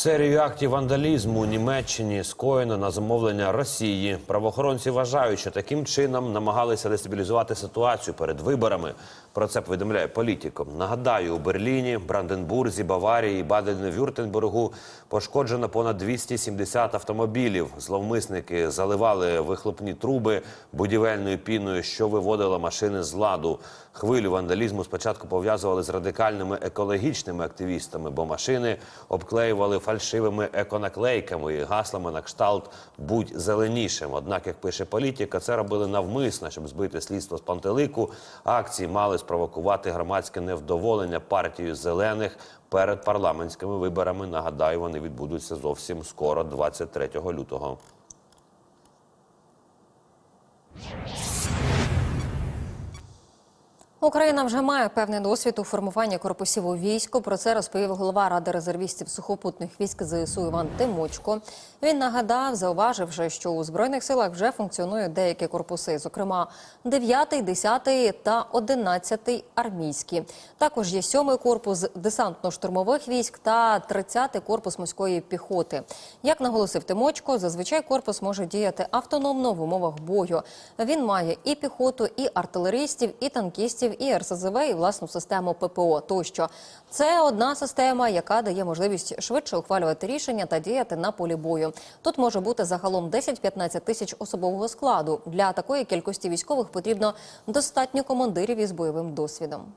Серію актів вандалізму у Німеччині скоєно на замовлення Росії. Правоохоронці вважають, що таким чином намагалися дестабілізувати ситуацію перед виборами. Про це повідомляє політиком. Нагадаю, у Берліні, Бранденбурзі, Баварії, Баден-Вюртенбургу пошкоджено понад 270 автомобілів. Зловмисники заливали вихлопні труби будівельною піною, що виводило машини з ладу. Хвилю вандалізму спочатку пов'язували з радикальними екологічними активістами, бо машини обклеювали фальшивими еконаклейками і гаслами на кшталт будь зеленішим. Однак, як пише політика, це робили навмисно, щоб збити слідство з пантелику. Акції мали спровокувати громадське невдоволення партією зелених перед парламентськими виборами. Нагадаю, вони відбудуться зовсім скоро, 23 лютого. Україна вже має певний досвід у формуванні корпусів у війську. Про це розповів голова ради резервістів сухопутних військ ЗСУ Іван Тимочко. Він нагадав, зауваживши, що у збройних силах вже функціонують деякі корпуси, зокрема 9, 10 та 11 армійські. Також є 7 корпус десантно-штурмових військ та 30 корпус морської піхоти. Як наголосив Тимочко, зазвичай корпус може діяти автономно в умовах бою. Він має і піхоту, і артилеристів, і танкістів, і РСЗВ, і власну систему ППО. Тощо це одна система, яка дає можливість швидше ухвалювати рішення та діяти на полі бою. Тут може бути загалом 10-15 тисяч особового складу. Для такої кількості військових потрібно достатньо командирів із бойовим досвідом.